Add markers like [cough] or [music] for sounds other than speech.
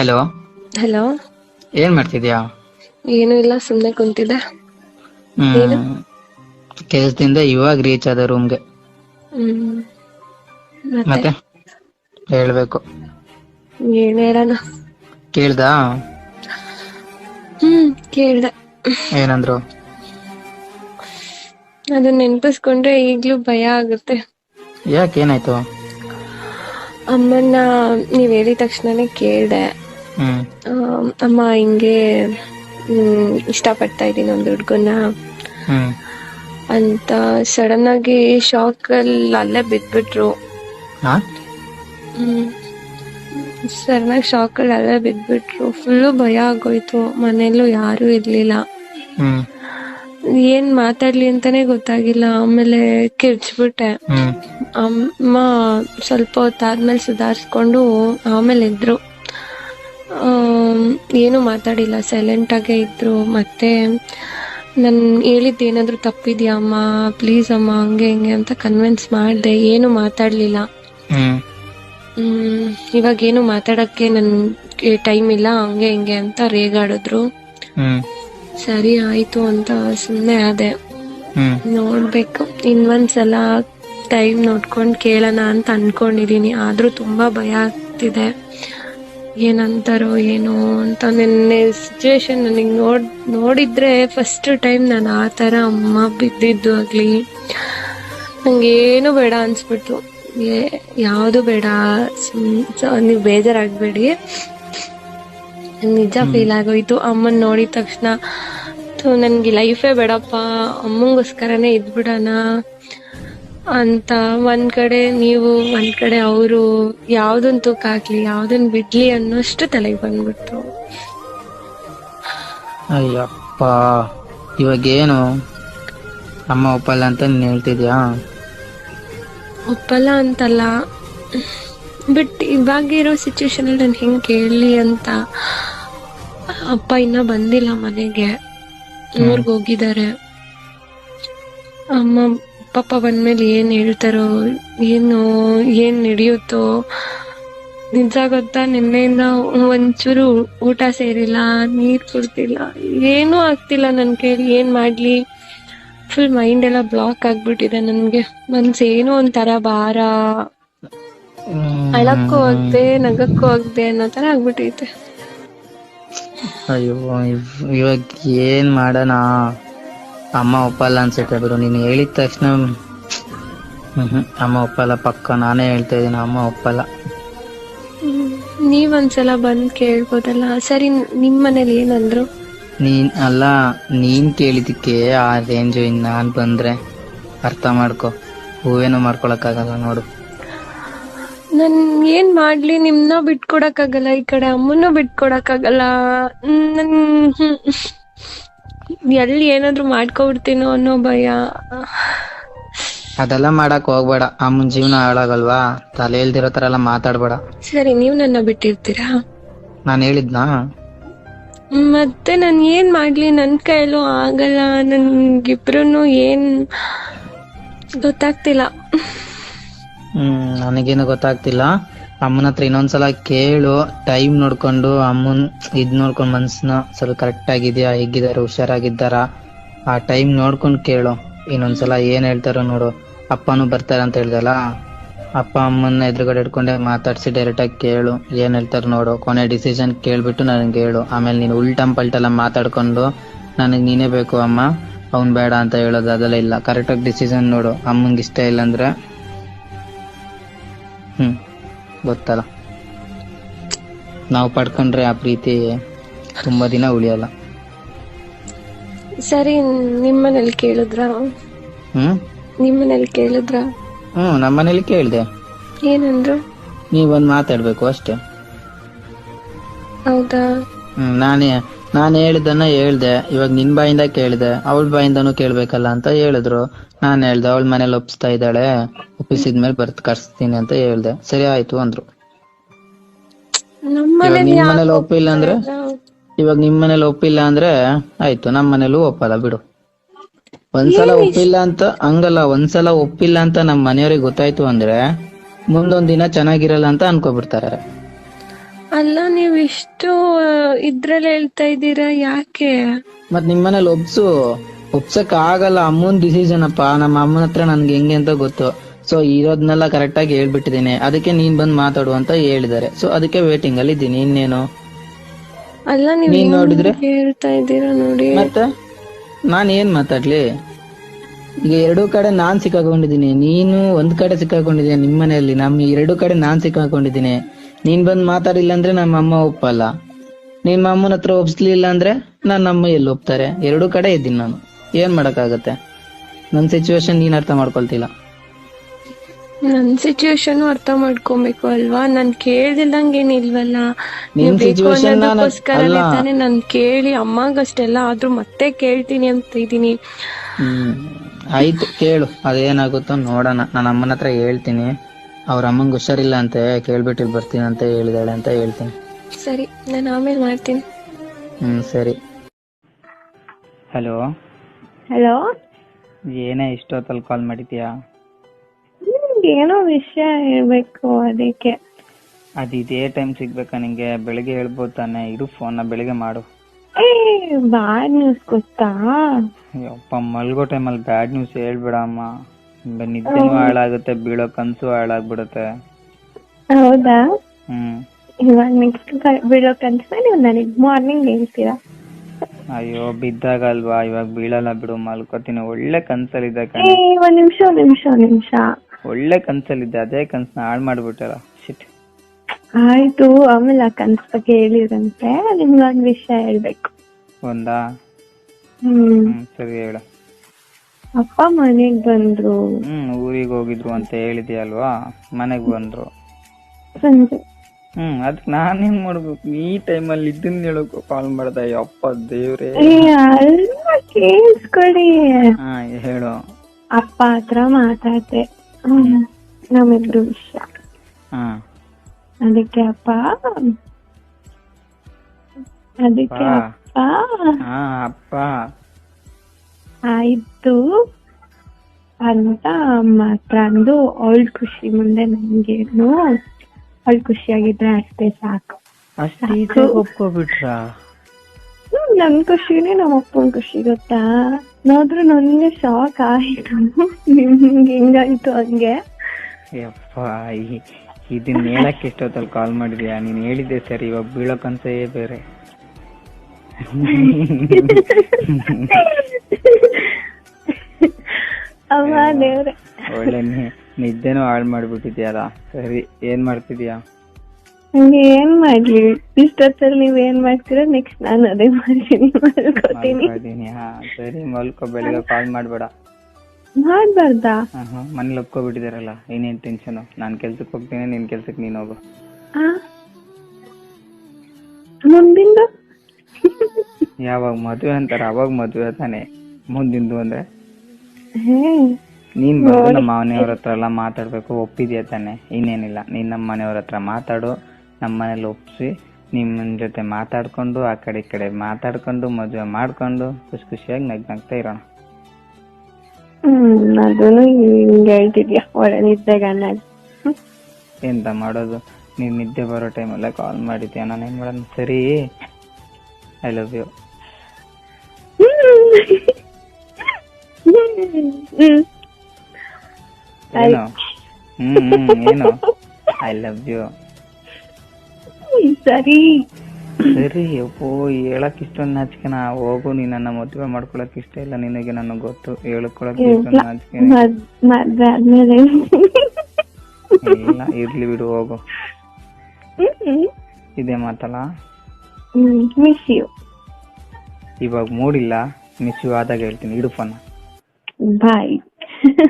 Hello hello ಏನ್ ಮಾಡ್ತಿದ್ಯಾ? ಏನು ಇಲ್ಲ ಸುಮ್ನೆ ಕುಂತಿದ್ದೆ. ಕೆಲಸದಿಂದ ಇವಾಗ ರೀಚ್ ಆದ ರೂಮ್ಗೆ ಹ್ಮ್. ಮತ್ತೆ? ಮತ್ತೆ? ಹೇಳ್ಬೇಕು. ಏನ್ ಹೇಳೋಣ? ಕೇಳ್ದಾ? ಹ್ಮ್ ಕೇಳ್ದೆ. ಏನಂದ್ರು? ಅದನ್ನ ನೆನ್ಪಿಸ್ಕೊಂಡ್ರೆ ಈಗ್ಲೂ ಭಯ ಆಗುತ್ತೆ. ಯಾಕೆ ಏನಾಯ್ತು? ಅಮ್ಮನ್ನ ನೀವ್ ಹೇಳಿದ ತಕ್ಷಣನೇ ಕೇಳ್ದೆ. ಅಮ್ಮ ಹಿಂಗೆ ಇಷ್ಟಪಡ್ತಾ ಇದ್ದೀನಿ ಒಂದು ಹುಡುಗನ ಅಂತ ಸಡನ್ ಆಗಿ ಶಾಕ್ ಅಲ್ಲಿ ಅಲ್ಲೇ ಬಿದ್ಬಿಟ್ರು. ಸಡನ್ ಆಗಿ ಶಾಕ್ ಅಲ್ಲಿ ಅಲ್ಲೇ ಬಿದ್ಬಿಟ್ರು. ಫುಲ್ಲು ಭಯ ಆಗೋಯ್ತು. ಮನೆಯಲ್ಲೂ ಯಾರು ಇರ್ಲಿಲ್ಲ. ಏನು ಮಾತಾಡ್ಲಿ ಅಂತಾನೆ ಗೊತ್ತಾಗಿಲ್ಲ. ಆಮೇಲೆ ಕಿರ್ಚ್ಬಿಟ್ಟೆ. ಅಮ್ಮ ಸ್ವಲ್ಪ ಹೊತ್ತಾದ್ಮೇಲೆ ಸುಧಾರಿಸ್ಕೊಂಡು ಆಮೇಲೆ ಇದ್ರು. ಏನು ಮಾತಾಡಿಲ್ಲ. ಸೈಲೆಂಟ್ ಆಗೇ ಇದ್ರು. ಮತ್ತೆ ನನ್ ಹೇಳಿದ್ದು ಏನಾದ್ರು ತಪ್ಪಿದ್ಯಾ ಅಮ್ಮ? ಪ್ಲೀಸ್ ಅಮ್ಮ ಹಂಗೆ ಹಿಂಗೆ ಅಂತ ಕನ್ವಿನ್ಸ್ ಮಾಡಿದೆ. ಏನು ಮಾತಾಡ್ಲಿಲ್ಲ. ಇವಾಗ ಏನು ಮಾತಾಡಕ್ಕೆ ನನ್ ಟೈಮ್ ಇಲ್ಲ. ಹಂಗೆ ಹಿಂಗೆ ಅಂತ ರೇಗಾಡಿದ್ರು. ಸರಿ ಆಯ್ತು ಅಂತ ಸುಮ್ನೆ ಆದೆ. ನೋಡ್ಬೇಕು. ಇನ್ನೊಂದ್ಸಲ ಟೈಮ್ ನೋಡ್ಕೊಂಡು ಕೇಳೋಣ ಅಂತ ಅನ್ಕೊಂಡಿದೀನಿ. ಆದ್ರೂ ತುಂಬಾ ಭಯ ಆಗ್ತಿದೆ. ಏನಂತಾರೋ ಏನೋ ಅಂತ ನಿನ್ನೆ ಸಿಚುವೇಶನ್ ನನಗೆ ನೋಡ್ ನೋಡಿದ್ರೆ ಫಸ್ಟ್ ಟೈಮ್ ನಾನು ಆ ಥರ ಅಮ್ಮ ಬಿದ್ದಿದ್ದು ಆಗಲಿ ನನಗೇನು ಬೇಡ ಅನ್ಸ್ಬಿಟ್ಟು ಯಾವುದು ಬೇಡ ನೀವು ಬೇಜಾರಾಗಬೇಡಿ. ನಿಜ ಫೀಲ್ ಆಗೋಯ್ತು. ಅಮ್ಮನ ನೋಡಿದ ತಕ್ಷಣ ನನಗೆ ನನ್ಗೆ ಲೈಫೇ ಬೇಡಪ್ಪ. ಅಮ್ಮಂಗೋಸ್ಕರನೇ ಇದ್ಬಿಡೋಣ. ಅಂತ ಒಂದ್ ಕಡೆ ನೀವು ಒಂದ್ ಕಡೆ ಅವರು ಯಾವ್ದನ್ ತೂಕ ಹಾಕ್ಲಿ ಯಾವ್ದನ್ ಬಿಡ್ಲಿ ಅನ್ನೋಷ್ಟು ತಲೆಗೆ ಬಂದ್ಬಿಟ್ರು ಅಯ್ಯಪ್ಪ ಇವಾಗ ಏನು? ಅಮ್ಮ ಒಪ್ಪಲ್ಲ ಅಂತ ನೀನ್ ಹೇಳ್ತಿದ್ಯಾ? ಒಪ್ಪಲ್ಲ ಅಂತಲ್ಲ ಬಟ್ ಇವಾಗಿರೋ ಸಿಚುವೇಶನ್ ಅಲ್ಲಿ ನಾನು ಹೆಂಗ್ ಕೇಳಲಿ ಅಂತ ಅಪ್ಪ ಇನ್ನ ಬಂದಿಲ್ಲ ಮನೆಗೆ. ಊರ್ಗ್ ಹೋಗಿದ್ದಾರೆ. ಅಮ್ಮ ಪಾಪ ಬಂದ್ಮೇಲೆ ಏನ್ ಹೇಳ್ತಾರೋ, ಏನು, ಏನ್ ನಡೆಯುತ್ತೋ ನಿಜ ಗೊತ್ತಾ ನಿನ್ನೆಯಿಂದ ಒಂಚೂರು ಊಟ ಸೇರಿಲ್ಲ, ನೀರ್ ಕುಡ್ತಿಲ್ಲ ಏನೂ ಆಗ್ತಿಲ್ಲ ನನ್ ಕೈಲಿ, ಏನ್ ಮಾಡ್ಲಿ? ಫುಲ್ ಮೈಂಡ್ ಎಲ್ಲ ಬ್ಲಾಕ್ ಆಗ್ಬಿಟ್ಟಿದೆ ನನ್ಗೆ. ಮನ್ಸ್ ಏನೋ ಒಂಥರ ಭಾರ. ಅಳಕ್ಕೂ ಆಗ್ದೆ, ನಗಕ್ಕೂ ಆಗ್ದೆ ಅನ್ನೋ ತರ ಆಗ್ಬಿಟ್ಟೈತೆ. ಅಯ್ಯೋ, ಇವ್- ಇವಾಗ ಏನ್ ಮಾಡೋಣ? ಅಮ್ಮ ಒಪ್ಪಲ್ಲ ಅನ್ಸುತ್ತೆ ಬಿಡು. ನೀನು ಹೇಳಿದ ತಕ್ಷಣ ಹ್ಮ್ ಅಮ್ಮ ಒಪ್ಪಲ್ಲ ಪಕ್ಕ ನಾನೇ ಹೇಳ್ತಾ ಇದ್ದೀನಿ ಅಮ್ಮ ಒಪ್ಪಲ್ಲ. ನೀವೊಂದ್ಸಲ ಬಂದ್ ಕೇಳ್ಬೋದಲ್ಲ. ಸರಿ ನಿಮ್ ಮನೇಲಿ ಏನಂದ್ರು? ನೀನ್ ಅಲ್ಲ ನೀನ್ ಕೇಳಿದಕ್ಕೆ ಆ ರೇಂಜು ಇನ್ ನಾನ್ ಬಂದ್ರೆ ಅರ್ಥ ಮಾಡ್ಕೊ. ಹೂವೇನು ಮಾಡ್ಕೊಳಕ್ಕಾಗಲ್ಲ ನೋಡು. ನನ್ ಏನ್ ಮಾಡ್ಲಿ ನಿಮ್ನ ಬಿಟ್ಕೊಡಕ್ಕಾಗಲ್ಲ ಈ ಕಡೆ ಅಮ್ಮನ್ನು ಬಿಟ್ಕೊಡಕ್ಕಾಗಲ್ಲ. ಆಗಲ್ಲ ನನ್. ಎಲ್ಲಿ ಏನಾದ್ರು ಮಾಡ್ಕೊಬಿಡ್ತೀನೋ ಅನ್ನೋ ಭಯ. ಅದೆಲ್ಲ ಮಾಡಕ್ ಹೋಗ್ಬೇಡ. ಅಮ್ಮನ್ ಜೀವನ ಹಾಳಾಗಲ್ವಾ? ತಲೆ ಇಲ್ದಿರೋ ತರ ಎಲ್ಲ ಮಾತಾಡ್ಬೇಡ. ಸರಿ ನೀವ್ ನನ್ನ ಬಿಟ್ಟಿರ್ತೀರಾ? ನಾನ್ ಹೇಳಿದ್ನಾ? ಮತ್ತೆ ನಾನು ಏನ್ ಮಾಡ್ಲಿ? ನನ್ ಕೈಲೂ ಆಗಲ್ಲ. ನನ್ಗಿಬ್ರು ಏನ್ ಗೊತ್ತಾಗ್ತಿಲ್ಲ. ಹ್ಮ್ ನನಗೇನು ಗೊತ್ತಾಗ್ತಿಲ್ಲ. ಅಮ್ಮನ ಹತ್ರ ಇನ್ನೊಂದ್ಸಲ ಕೇಳು ಟೈಮ್ ನೋಡ್ಕೊಂಡು ಅಮ್ಮನ್ ಇದ್ ನೋಡ್ಕೊಂಡು ಮನ್ಸನ್ನ ಸ್ವಲ್ಪ ಕರೆಕ್ಟ್ ಆಗಿದ್ಯಾ, ಹೇಗಿದ್ದಾರೆ, ಹುಷಾರಾಗಿದ್ದಾರ? ಆ ಟೈಮ್ ನೋಡ್ಕೊಂಡು ಕೇಳು. ಇನ್ನೊಂದ್ಸಲ ಏನ್ ಹೇಳ್ತಾರೋ ನೋಡು. ಅಪ್ಪನೂ ಬರ್ತಾರ ಅಂತ ಹೇಳ್ದಲ್ಲ? ಅಪ್ಪ ಅಮ್ಮನ್ನ ಎದುರುಗಡೆ ಇಟ್ಕೊಂಡೆ ಮಾತಾಡ್ಸಿ ಡೈರೆಕ್ಟ್ ಆಗಿ ಕೇಳು. ಏನ್ ಹೇಳ್ತಾರ ನೋಡು. ಕೊನೆ ಡಿಸಿಷನ್ ಕೇಳ್ಬಿಟ್ಟು ನನಗೆ ಹೇಳು. ಆಮೇಲೆ ನೀನು ಉಲ್ಟಂ ಪಲ್ಟೆಲ್ಲ ಮಾತಾಡ್ಕೊಂಡು ನನಗೆ ನೀನೇ ಬೇಕು ಅಮ್ಮ. ಅವ್ನ್ ಬೇಡ ಅಂತ ಹೇಳೋದು ಅದೆಲ್ಲ ಇಲ್ಲ. ಕರೆಕ್ಟ್ ಆಗಿ ಡಿಸಿಷನ್ ನೋಡು. ಅಮ್ಮಂಗೆ ಇಷ್ಟ ಇಲ್ಲ ಅಂದ್ರೆ. ಹ್ಮ್. ಗೊತ್ತಲ್ಲ. ನಾವು ಪಡ್ಕೊಂಡ್ರೆ ಆ ಪ್ರೀತಿ ತುಂಬಾ ದಿನ ಉಳಿಯಲ್ಲ. ಸರಿ ನಿಮ್ಮನೇಲಿ ಕೇಳಿದ್ರ? ಹ್ಮ್? ನಿಮ್ಮನೇಲಿ ಕೇಳಿದ್ರ? ಹ್ಮ್ ನಮ್ಮ ಕೇಳಿದೆ. ಏನಂದ್ರು? ನೀವೊಂದು ಮಾತಾಡ್ಬೇಕು ಅಷ್ಟೇ. ಹೌದಾ? ಹ್ಮ್ ನಾನೇ ನಾನು ಹೇಳಿದ್ದನ್ನ ಹೇಳ್ದೆ. ಇವಾಗ ನಿನ್ ಬಾಯಿಂದ ಕೇಳಿದೆ. ಅವಳ ಬಾಯಿಂದನೂ ಕೇಳ್ಬೇಕಲ್ಲ ಅಂತ ಹೇಳಿದ್ರು. ನಾನ್ ಹೇಳ್ದೆ ಅವಳ ಮನೇಲಿ ಒಪ್ಸ್ತಾ ಇದ್ದಾಳೆ. ಒಪ್ಪಿಸಿದ್ಮೇಲೆ ಬರ್ತ್ ಕರ್ಸ್ತೀನಿ ಅಂತ ಹೇಳ್ದೆ. ಸರಿ ಆಯ್ತು ಅಂದ್ರು. ಇವಾಗ ನಿಮ್ ಮನೇಲಿ ಒಪ್ಪಿಲ್ಲ ಅಂದ್ರೆ? ಇವಾಗ ನಿಮ್ ಮನೇಲಿ ಒಪ್ಪಿಲ್ಲ ಅಂದ್ರೆ ಆಯ್ತು ನಮ್ ಮನೇಲೂ ಒಪ್ಪಲ್ಲ ಬಿಡು. ಒಂದ್ಸಲ ಒಪ್ಪಿಲ್ಲ ಅಂತ ಹಂಗಲ್ಲ ಒಂದ್ಸಲ ಒಪ್ಪಿಲ್ಲ ಅಂತ ನಮ್ ಮನೆಯವ್ರಿಗೆ ಗೊತ್ತಾಯ್ತು ಅಂದ್ರೆ ಮುಂದೊಂದ್ ದಿನ ಚೆನ್ನಾಗಿರಲ್ಲ ಅಂತ ಅನ್ಕೋಬಿಡ್ತಾರೆ. ಅಲ್ಲ ನೀವ್ ಇಷ್ಟು ಇದ್ರಲ್ಲಿ ಹೇಳ್ತಾ ಇದ್ದೀರಾ? ಯಾಕೆ? ಮತ್ ನಿಮ್ಮನೇಲಿ ಒಪ್ಸು ಒಪ್ಸಕ್ ಆಗಲ್ಲ. ಅಮ್ಮನ್ ಡಿಸಿಷನ್ ಅಪ್ಪ. ನಮ್ಮ ಅಮ್ಮನ ಹತ್ರ ನನ್ಗೆ ಹೆಂಗೆ ಅಂತ ಗೊತ್ತು. ಸೊ ಇರೋದ್ನೆಲ್ಲ ಕರೆಕ್ಟ್ ಆಗಿ ಹೇಳ್ಬಿಟ್ಟಿದೀನಿ ಅದಕ್ಕೆ ನೀನ್ ಬಂದ್ ಮಾತಾಡು ಅಂತ ಹೇಳಿದಾರೆ ಸೊ ಅದಕ್ಕೆ ವೇಟಿಂಗ್ ಅಲ್ಲಿ ಇದ್ದೀನಿ. ಇನ್ನೇನು? ಅಲ್ಲ ನೀವು ನೀನ್ ನೋಡಿದ್ರೆ? ಹೇಳ್ತಾ ಇದ್ದೀರಾ ನೋಡಿ? ಮತ್ತೆ? ನಾನ್ ಏನ್ ಮಾತಾಡ್ಲಿ? ಈಗ ಎರಡು ಕಡೆ ನಾನ್ ಸಿಕ್ಕಾಕೊಂಡಿದ್ದೀನಿ. ನೀನು ಒಂದ್ ಕಡೆ ಸಿಕ್ಕಾಕೊಂಡಿದ್ದೀನಿ ನಿಮ್ ಮನೆಯಲ್ಲಿ ನಮ್ ಎರಡು ಕಡೆ ನಾನ್ ಸಿಕ್ಕಾಕೊಂಡಿದ್ದೀನಿ. ನೀನ್ ಬಂದ್ ಮಾತಾಡಿಲ್ಲ ಅಂದ್ರೆ ನಮ್ಮ ಅಮ್ಮ ಒಪ್ಪಲ್ಲ. ನಿಮ್ಮ ಅಮ್ಮನ ಹತ್ರ ಒಪ್ಸ್ಲಿಲ್ಲ ಅಂದ್ರೆ ನನ್ನ ಅಮ್ಮ ಎಲ್ಲಿ ಒಪ್ತಾರೆ? ಎರಡು ಕಡೆ ಇದ್ದೀನಿ ನಾನು. ಏನ್ ಮಾಡಕ್ಕಾಗತ್ತೆ? ನನ್ ಸಿಚುವೇಶನ್ ನೀನ್ ಅರ್ಥ ಮಾಡ್ಕೊಳ್ತಿಲ್ಲ. ನನ್ ಸಿಚುವೇಶನ್ ಅರ್ಥ ಮಾಡ್ಕೊಬೇಕು ಅಲ್ವಾ? ನಾನ್ ಕೇಳ್ದಿಲ್ದಂಗ್ ಇಲ್ವಲ್ಲ ನೀವ್ ನಿನ್ ಬೇಕು situation ನಾನು- ಅನ್ನೋದಕ್ಕೋಸ್ಕರ ಅಲ್ಲ. ತಾನೇ ನಾನ್ ಕೇಳಿ ಅಮ್ಮಗಷ್ಟೆಲ್ಲ ಆದ್ರೂ ಮತ್ತೆ ಕೇಳ್ತೀನಿ ಅಂತ ಇದೀನಿ ಹ್ಮ್. ಆಯ್ತು ಕೇಳು. ಅದೇನಾಗುತ್ತೋ ನೋಡೋಣ. ನನ್ನ ಅಮ್ಮನ ಹತ್ರ ಹೇಳ್ತೀನಿ. ಅವ್ರ ಅಮ್ಮಂಗ ಹುಷಾರಿಲ್ಲ ಅಂತ ಕೇಳ್ಬಿಟ್ಟು ಇಲ್ಲಿ ಬರ್ತೀನಿ ಅಂತ ಹೇಳಿದಾಳೆ ಅಂತ ಹೇಳ್ತೀನಿ. ಸರಿ ನಾನು ಆಮೇಲೆ ಮಾಡ್ತೀನಿ. ಹ್ಮ್ ಸರಿ. ಹಲೋ? ಹಲೋ? ಏನೇ ಇಷ್ಟೊತ್ತಲ್ಲಿ ಕಾಲ್ ಮಾಡಿದ್ಯಾ? ಏನೋ ವಿಷಯ ಹೇಳ್ಬೇಕು ಅದಕ್ಕೆ. ಅದು ಇದೇ ಟೈಮ್ ಸಿಗ್ಬೇಕಾ ನಿಂಗೆ? ಬೆಳಿಗ್ಗೆ ಹೇಳ್ಬೋದು ತಾನೆ ಇರು ಫೋನ್ನ ಬೆಳಿಗ್ಗೆ ಮಾಡು. ಏ ಬ್ಯಾಡ್ ನ್ಯೂಸ್ ಗೊತ್ತಾ? ಯಪ್ಪ ಮಲ್ಗೋ ಟೈಮಲ್ಲಿ ಬ್ಯಾಡ್ ನ್ಯೂಸ್ ಹೇಳ್ಬೇಡ ಅಮ್ಮ. ನಿದ್ದೆನೂ ಹಾಳಾಗುತ್ತೆ ಬೀಳೋ ಕನ್ಸು ಹಾಳಾಗ್ಬಿಡುತ್ತೆ. ಹೌದಾ? ಹ್ಮ್. ಇವಾಗ ನೆಕ್ಸ್ಟ್ ಬೀಳೋಕಂತ ನೀವು ನನಗ್ ಮಾರ್ನಿಂಗ್ ಹೇಳ್ತೀರಾ? ಅಯ್ಯೋ ಬಿದ್ದಾಗ ಅಲ್ವಾ ಇವಾಗ ಬೀಳಲ್ಲ ಬಿಡು ಮಲ್ಕೋತೀನಿ. ಒಳ್ಳೆ ಕನ್ಸಲ್ಲಿದ್ದೆ ಏ ಕಣೆ ಒಂದ್ ನಿಮಿಷ ಒಂದ್ ನಿಮಿಷ ಒಂದ್ ನಿಮಿಷ. ಒಳ್ಳೆ ಕನ್ಸಲ್ಲಿದ್ದೆ ಅದೇ ಕನ್ಸನ್ನ ಹಾಳು ಮಾಡ್ಬಿಟ್ಟಲ್ಲ ಶಿಟ್ ಆಯ್ತು ಆಮೇಲೆ ಆ ಕನ್ಸ್ ಬಗ್ಗೆ ಹೇಳಿರಂತೆ. ನಿಮ್ಗೊಂದ್ ವಿಷಯ ಹೇಳ್ಬೇಕು. ಒಂದಾ? ಹ್ಮ್. ಹ್ಮ್ ಸರಿ ಹೇಳು. ಅಪ್ಪ ಮನೆಗ್ ಬಂದ್ರು. ಹ್ಮ್ ಊರಿಗೆ ಹೋಗಿದ್ರು ಅಂತ ಹೇಳಿದ್ಯಲ್ವಾ ಮನೆಗ್ ಬಂದ್ರು. ಸಂಜೆ. ಹ್ಮ್ ಅದಕ್ ನಾನೇನ್ ಮಾಡ್ಬೇಕು? ಈ ಟೈಮಲ್ಲಿ ಇದನ್ನ ಹೇಳೋಕು ಕಾಲ್ ಮಾಡ್ದೆ. ಅಪ್ಪ ದೇವ್ರೇ. ಏ ಅಲ್ಲ ಕೇಳಿಸ್ಕೊಡಿ. ಹಾ ಹೇಳು. ಅಪ್ಪ ಹತ್ರ ಮಾತಾಡ್ದೆ. ಹ್ಮ್ ನಮ್ಮಿಬ್ರು ವಿಷಯ. ಹಾ. ಅದಕ್ಕೆ ಅಪ್ಪ. ಅದಕ್ಕೆ ಅಪ್ಪ. ಅಪ್ಪ. ಹಾ ಅಪ್ಪ. ಆಯ್ತು. ಅಂತ ಮಾತ್ರ ಅಂದು ಅವಳ ಖುಷಿ ಮುಂದೆ ನಂಗೇನು ಅವಳ ಖುಷಿಯಾಗಿದ್ರೆ ಅಷ್ಟೇ ಸಾಕು. ಅಷ್ಟು ಒಪ್ಕೋಬಿಟ್ರ? ನನ್ ಖುಷಿನೇ ನಮ್ಮ ಅಪ್ಪನ ಖುಷಿ ಗೊತ್ತಾ? ನೋಡ್ರು ನನ್ಗೆ ಶಾಕ್ ಆಯ್ತು. ನಿಮ್ಗೆ ಹೆಂಗಾಯ್ತು ಹಂಗೆ. ಯಪ್ಪ ಇದನ್ನ ಹೇಳಕ್ ಎಷ್ಟೊತ್ತಲ್ಲಿ ಕಾಲ್ ಮಾಡಿದ್ಯಾ? ನೀನ್ ಹೇಳಿದ್ದೆ ಸರಿ ಇವಾಗ ಬೀಳೋ ಕನ್ಸೇ ಬೇರೆ. [laughs] ಒಳ್ಳೆ ನಿದ್ದೆನೂ ಹಾಳು ಮಾಡ್ಬಿಟ್ಟಿದ್ಯಲ್ಲ. ಸರಿ ಏನ್ ಮಾಡ್ತಿದ್ಯಾ? ನಂಗೆ ಏನ್ ಮಾಡ್ಲಿ? ಇಷ್ಟೊತ್ತಲ್ಲಿ ನೀವ್ ಏನ್ ಮಾಡ್ತೀರಾ ನೆಕ್ಸ್ಟ್ ನಾನು ಅದೇ ಮಾಡ್ತೀನಿ ಮಲ್ಕೋತೀನಿ. ಹಾ ಸರಿ ಮಲ್ಕೋ ಬೆಳಿಗ್ಗೆ ಕಾಲ್ ಮಾಡ್ಬೇಡ. ಮಾಡ್ಬಾರ್ದಾ? ಮನೇಲಿ ಒಪ್ಕೊಬಿಟ್ಟಿದಾರಲ್ಲ ಏನೇನ್ ಟೆನ್ಷನ್ ನಾನ್ ಕೆಲ್ಸಕ್ಕೆ ಹೋಗ್ತೀನಿ ನಿನ್ ಕೆಲ್ಸಕ್ಕೆ ನೀನ್ ಹೋಗು? ಮುಂದಿಂದು? ಯಾವಾಗ ಮದ್ವೆ ಅಂತಾರ ಅವಾಗ ಮದ್ವೆ ತಾನೆ. ಮುಂದಿಂದು ಅಂದ್ರೆ? ನೀನ್ ಬಂದು ನಮ್ಮ ಮನೆಯವ್ರ ಹತ್ರ ಎಲ್ಲ ಮಾತಾಡ್ಬೇಕು ಒಪ್ಪಿದ್ಯಾ ತಾನೆ? ಇನ್ನೇನಿಲ್ಲ. ನೀನ್ ನಮ್ಮ ಮನೆಯವ್ರ ಹತ್ರ ಮಾತಾಡು ನಮ್ಮ ಮನೇಲಿ ಒಪ್ಸಿ ನಿಮ್ಮ ಜೊತೆ ಮಾತಾಡ್ಕೊಂಡು ಆ ಕಡೆ ಈ ಕಡೆ ಮಾತಾಡ್ಕೊಂಡು ಮದ್ವೆ ಮಾಡ್ಕೊಂಡು ಖುಷಿ ಖುಷಿಯಾಗಿ ನಗ್ ನಗ್ತಾ ಇರೋಣ. ಹ್ಮ್ ಅದನ್ನು ಹಿಂಗ್ ಹೇಳ್ತಿದ್ಯಾ? ಒಳ್ಳೆ ನಿದ್ದೆ ಗಣ್ಣ ಎಂತ ಮಾಡೋದು? ನೀನ್ ನಿದ್ದೆ ಬರೋ ಟೈಮ್ ಎಲ್ಲ ಕಾಲ್ ಮಾಡಿದ್ಯಾ? ನಾನು ಏನ್ ಮಾಡೋಣ ಸರಿ. ಐ ಲವ್ ಯು ಏನು? ಹ್ಮ್ ಹ್ಮ್ ಏನು? ಐ ಲವ್ ಯು ಸರಿ. ಸರಿ ಅಪ್ಪೋ ಹೇಳಕ್ ಇಷ್ಟೊಂದು ನಾಚಿಕೆನ ಹೋಗು ನಿನ್ನ ನನ್ನ ಮದುವೆ ಮಾಡ್ಕೊಳಕ್ ಇಷ್ಟ ಇಲ್ಲ. ನಿನಗೆ ನನಗೆ ಗೊತ್ತು. ಹೇಳ್ಕೊಳಕ್ ಇಷ್ಟೊಂದು ನಾಚಿಕೆ ಮದ್- ಮದ್ವೆ ಆದ್ಮೇಲೆ. ಇಲ್ಲ ಇರ್ಲಿ ಬಿಡು ಹೋಗು. ಇದೇ ಮಾತಲ್ಲ? ಮಿಸ್ ಯು ಇವಾಗ ಮೂಡಿಲ್ಲ. ಮಿಸ್ ಯು ಆದಾಗ ಹೇಳ್ತೀನಿ. ಇಡು ಫೋನ್. Bye. [laughs]